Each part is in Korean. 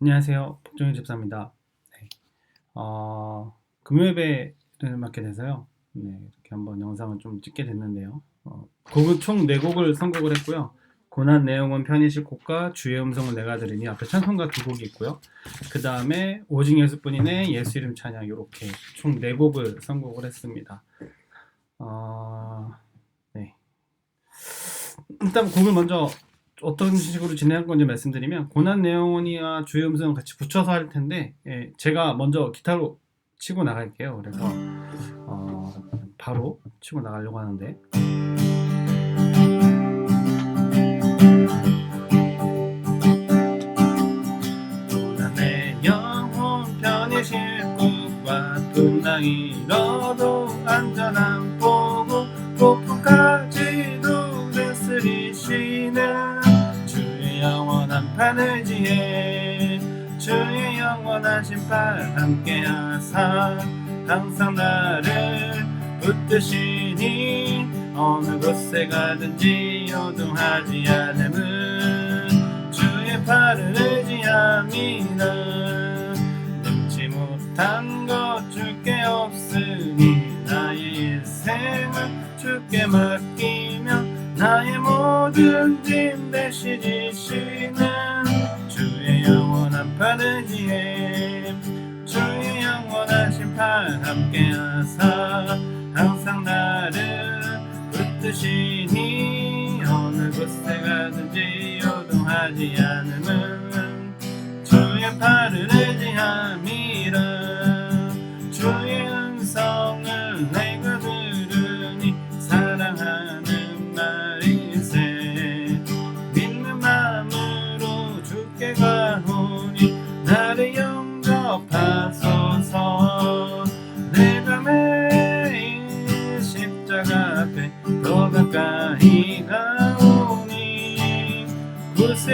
안녕하세요. 복종현 집사입니다. 네. 어, 금요예배를 맡게 돼서요. 네, 이렇게 한번 영상을 좀 찍게 됐는데요. 어, 곡은 총 4곡을 선곡을 했고요. 고난 내용은 편히실 곡과 주의 음성을 내가 들으니 앞에 찬송가 두 곡이 있고요. 그 다음에 오직 예수뿐이네 예수 이름 찬양 이렇게 총 4곡을 선곡을 했습니다. 어, 네. 일단 곡을 먼저 어떤 식으로 진행할 건지 말씀드리면 고난 내용이와 주의 음성을 같이 붙여서 할 텐데 예, 제가 먼저 기타로 치고 나갈게요. 그래서 어, 바로 치고 나가려고 하는데 잃어도 안전한 보고 폭풍까지도 다스리시는 주의 지혜 주의 영원한 심판 함께 하사 항상 나를 붙드시니 어느 곳에 가든지 요동하지 않음은 주의 팔을 의지함이나 능치 못한 것 줄게 없으니 나의 인생을 주께 맡기며 나의 모든 짐 대신 지시는 주의 영원한 판을 지혜 주의 영원한 심판 함께 하사 항상 나를 붙드시니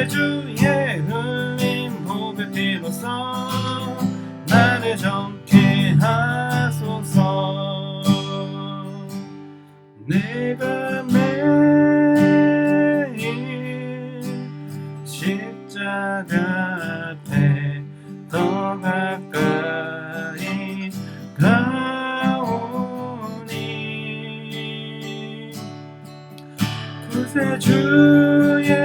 구세주의 흘린 보배 피로써 나를 정케 하소서. 내가 매일 십자가 앞에 더 가까이 가오니. 구세주의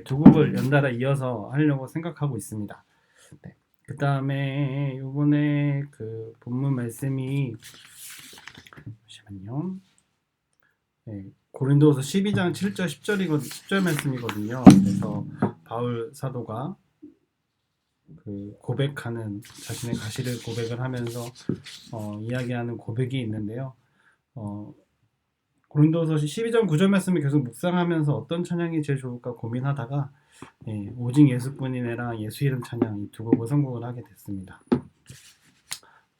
이렇게 두 곡을 연달아 이어서 하려고 생각하고 있습니다 네. 그 다음에 요번에 그 본문 말씀이 잠시만요 네, 고린도서 12장 7절 10절이거 10절 말씀이거든요. 그래서 바울 사도가 그 고백하는 자신의 가시를 고백을 하면서 어, 이야기하는 고백이 있는데요. 어, 고린도서 12장 9절 말씀을 계속 묵상하면서 어떤 찬양이 제일 좋을까 고민하다가 예, 오직 예수뿐이네랑 예수 이름 찬양 이 두 곡을 선곡을 하게 됐습니다.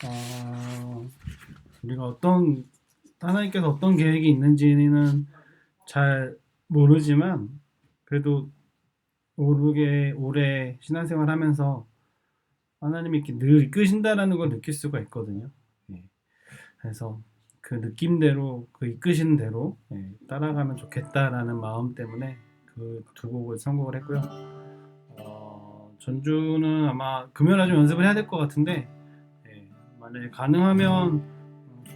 어, 우리가 어떤 하나님께서 어떤 계획이 있는지는 잘 모르지만 그래도 오르게 오래 신앙생활 하면서 하나님이 이렇게 늘 이끄신다라는 걸 느낄 수가 있거든요. 예. 그래서 그 느낌대로 그 이끄시는 대로 예, 따라가면 좋겠다라는 마음 때문에 그 두 곡을 선곡을 했고요. 어, 전주는 아마 금요일에 좀 연습을 해야 될 것 같은데 예, 만약에 가능하면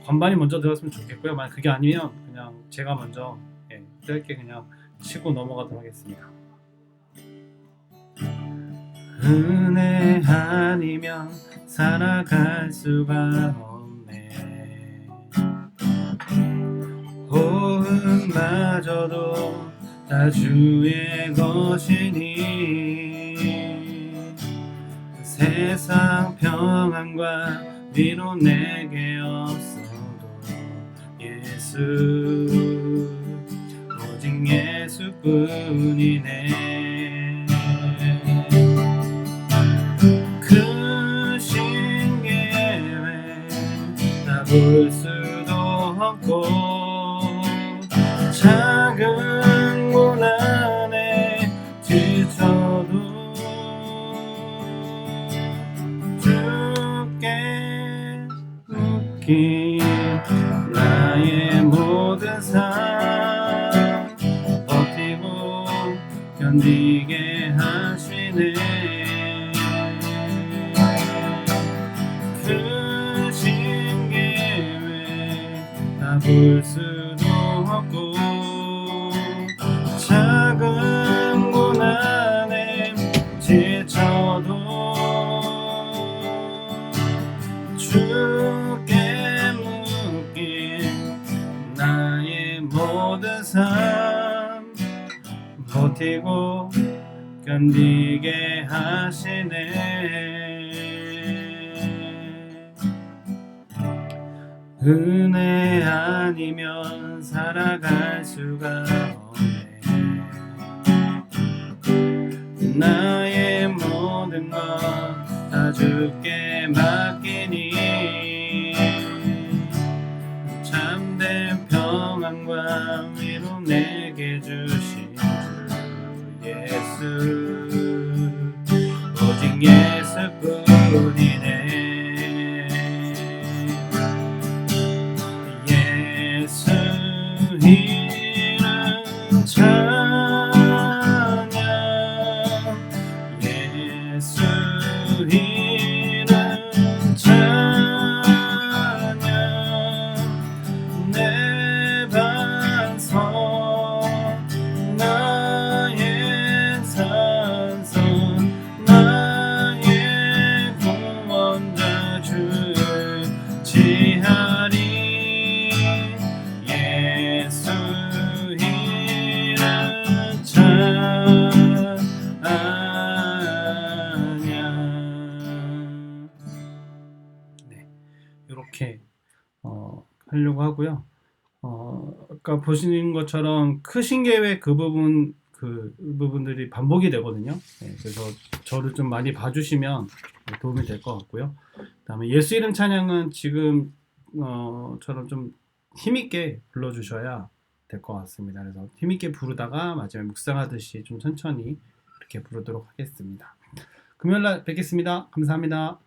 관반이 먼저 들었으면 좋겠고요. 만약 그게 아니면 그냥 제가 먼저 예, 짧게 그냥 치고 넘어가도록 하겠습니다. 은혜 아니면 살아갈 수가 없 마저도 다 주의 것이니 세상 평안과 위로 내게 없어도 예수 오직 예수뿐이네 작은 고난에 지쳐도 죽게 웃긴 나의 모든 삶 버티고 견디게 하시네. 그 신기회 다볼수 삶 버티고 견디게 하시네. 은혜 아니면 살아갈 수가 없네. 나 평안과 위로 내게 주신 주 예수. 오직 예수뿐이네. 예수 어, 하려고 하고요. 어, 아까 보시는 것처럼 크신 계획 그 부분 그 부분들이 반복이 되거든요. 네, 그래서 저를 좀 많이 봐주시면 도움이 될 것 같고요. 그다음에 예수 이름 찬양은 지금 어처럼 좀 힘있게 불러주셔야 될 것 같습니다. 그래서 힘있게 부르다가 마지막에 묵상하듯이 좀 천천히 이렇게 부르도록 하겠습니다. 금요일 날 뵙겠습니다. 감사합니다.